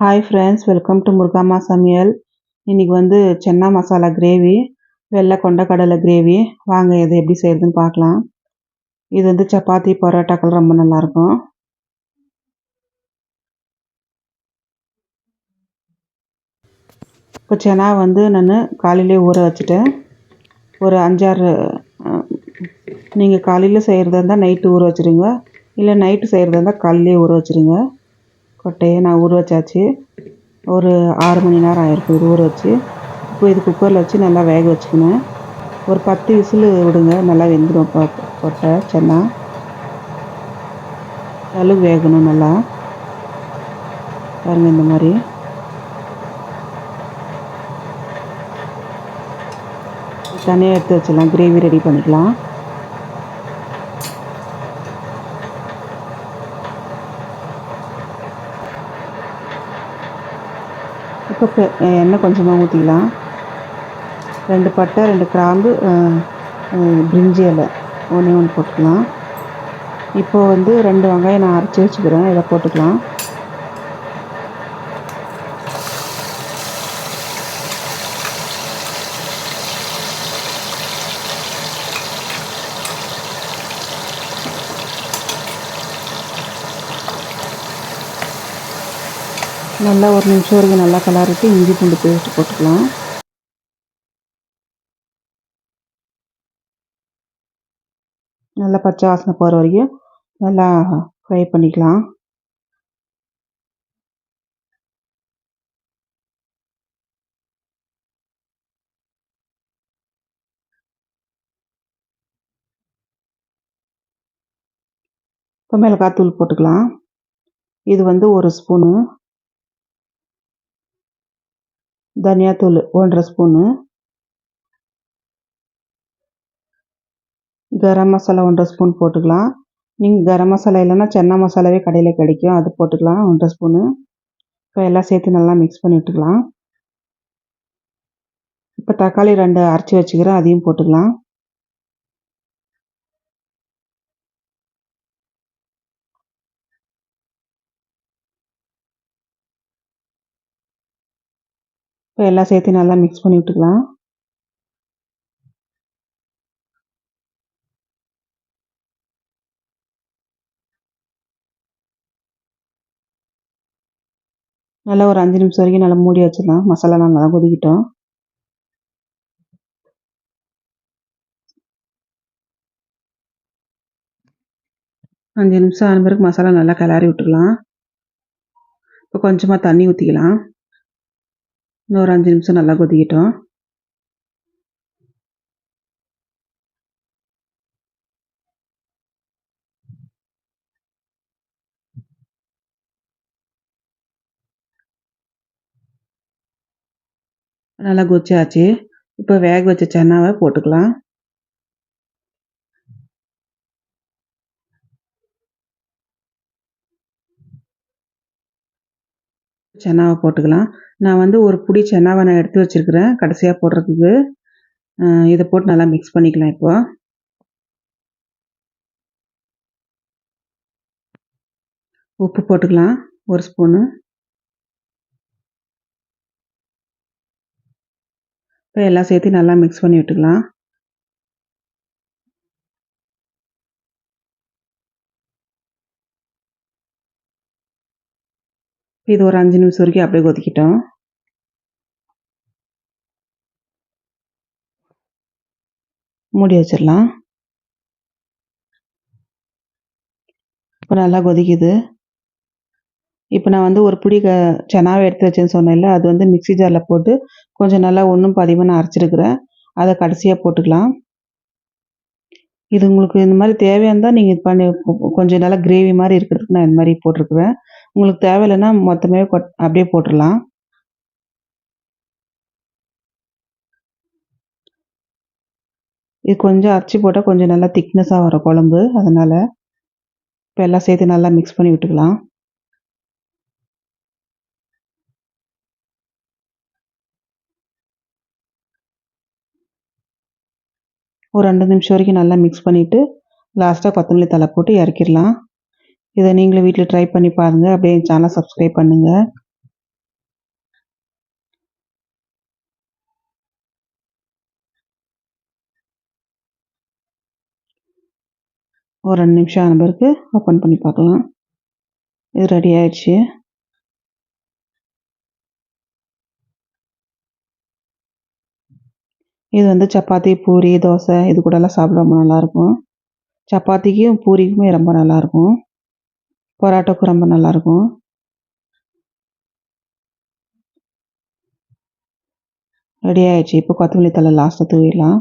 Hi friends welcome to Murugama சமையல் இன்றைக்கி வந்து சென்னா மசாலா கிரேவி வெள்ளை கொண்டக்கடலை கிரேவி வாங்க இது எப்படி செய்கிறதுன்னு பார்க்கலாம். இது வந்து சப்பாத்தி பரோட்டாக்கள் ரொம்ப நல்லாயிருக்கும். இப்போ சென்னா வந்து நான் காலையிலே ஊற வச்சுட்டேன். ஒரு அஞ்சாறு நீங்கள் காலையில் செய்கிறதா இருந்தால் நைட்டு ஊற வச்சுருங்க. இல்லை நைட்டு செய்கிறதா இருந்தால் காலையிலே ஊற வச்சுருங்க. கொட்டையை நான் ஊற வச்சாச்சு. ஒரு ஆறு மணி நேரம் ஆகிருக்கும் இது ஊற வச்சு. இப்போ இது குக்கரில் வச்சு நல்லா வேக வச்சுக்கணும். ஒரு பத்து விசில் விடுங்க நல்லா வெந்துடும் கொட்டை சென்னா. அளவு வேகணும் நல்லா. பாருங்கள் இந்த மாதிரி. தனியாக எடுத்து வச்சிடலாம். கிரேவி ரெடி பண்ணிக்கலாம். இப்போ எண்ணெய் கொஞ்சமாக ஊற்றிக்கலாம் ரெண்டு பட்டை ரெண்டு கிராம்பு பிரிஞ்சி இலை ஒன்றே ஒன்று போட்டுக்கலாம். இப்போது வந்து ரெண்டு வெங்காயம் நான் அரைச்சி வச்சுக்கிறேன். இதை போட்டுக்கலாம். நல்லா ஒரு நிமிஷம் வரைக்கும் நல்லா கலரிட்டு இஞ்சி பூண்டு பேஸ்ட் போட்டுக்கலாம். நல்லா பச்சை வாசனை போகிற வரைக்கும் நல்லா ஃப்ரை பண்ணிக்கலாம். இப்போ மிளகாத்தூள் போட்டுக்கலாம். இது வந்து ஒரு ஸ்பூனு தனியாத்தூள் ஒன்றரை ஸ்பூனு. கரம் மசாலா ஒன்றரை ஸ்பூன் போட்டுக்கலாம். நீங்கள் கரம் மசாலா இல்லைன்னா சென்னா மசாலாவே கடையில் கிடைக்கும். அது போட்டுக்கலாம் ஒன்றரை ஸ்பூனு. இப்போ எல்லாம் சேர்த்து நல்லா மிக்ஸ் பண்ணி விட்டுக்கலாம். இப்போ தக்காளி ரெண்டு அரைச்சி வச்சுக்கிறேன் அதையும் போட்டுக்கலாம். இப்போ எல்லாம் சேர்த்து நல்லா மிக்ஸ் பண்ணி விட்டுக்கலாம். நல்லா ஒரு அஞ்சு நிமிஷம் வரைக்கும் நல்லா மூடி வச்சிடலாம். மசாலா நல்லா கொதிக்கிட்டோம். அஞ்சு நிமிஷம் ஆன பிறகு மசாலா நல்லா கிளறி விட்டுக்கலாம் இப்போ கொஞ்சமாக தண்ணி ஊற்றிக்கலாம் இன்னொரு அஞ்சு நிமிஷம் நல்லா கொதிக்கிட்டோம். நல்லா கொச்சாச்சு இப்போ வேக வச்ச சென்னாவை போட்டுக்கலாம். சென்னாவை போட்டுக்கலாம். நான் வந்து ஒரு பிடி சென்னாவை நான் எடுத்து வச்சுருக்கிறேன். கடைசியாக போடுறதுக்கு இதை போட்டு நல்லா மிக்ஸ் பண்ணிக்கலாம் இப்போ. உப்பு போட்டுக்கலாம் ஒரு ஸ்பூனு இப்போ எல்லாம் சேர்த்து நல்லா மிக்ஸ் பண்ணி விட்டுக்கலாம். இது ஒரு அஞ்சு நிமிஷம் வரைக்கும் அப்படியே கொதிக்கிட்டோம். மூடி வச்சிடலாம். இப்போ நல்லா கொதிக்குது. இப்போ நான் வந்து ஒரு பிடி க செனாவை எடுத்து வச்சேன்னு சொன்னேன்ல அது வந்து மிக்சி ஜாரில் போட்டு கொஞ்சம் நல்லா ஒன்றும் பதிவாக நான் அரைச்சிருக்கிறேன். அதை கடைசியாக போட்டுக்கலாம். இது உங்களுக்கு இந்த மாதிரி தேவையானதான் நீங்கள் இது பண்ணி கொஞ்சம் நல்லா கிரேவி மாதிரி இருக்கிறதுக்கு நான் இந்த மாதிரி போட்டிருக்குறேன். உங்களுக்கு தேவையில்லைன்னா மொத்தமே கொட் அப்படியே போட்டுடலாம். இது கொஞ்சம் அரைச்சி போட்டால் கொஞ்சம் நல்லா திக்னஸாக வரும் குழம்பு. அதனால் இப்போ எல்லாம் சேர்த்து நல்லா மிக்ஸ் பண்ணி விட்டுக்கலாம். ஒரு ரெண்டு நிமிஷம் வரைக்கும் நல்லா மிக்ஸ் பண்ணிவிட்டு லாஸ்ட்டாக கொத்தமல்லி தலை போட்டு இறக்கிடலாம். இதை நீங்களும் வீட்டில் ட்ரை பண்ணி பாருங்கள் அப்படியே என் சேனலை சப்ஸ்கிரைப் பண்ணுங்கள் ஒரு ரெண்டு நிமிஷம் ஆன பிறகு ஓப்பன் பண்ணி பார்க்கலாம். இது ரெடி ஆயிடுச்சு. இது வந்து சப்பாத்தி பூரி தோசை இது கூடலாம் சாப்பிட ரொம்ப நல்லாயிருக்கும். சப்பாத்திக்கும் பூரிக்குமே ரொம்ப நல்லாயிருக்கும். பரோட்டாக்கும் ரொம்ப நல்லாயிருக்கும். ரெடி ஆயிடுச்சு. இப்போ கொத்தமல்லி தழை லாஸ்ட்டாக தூவிடலாம்.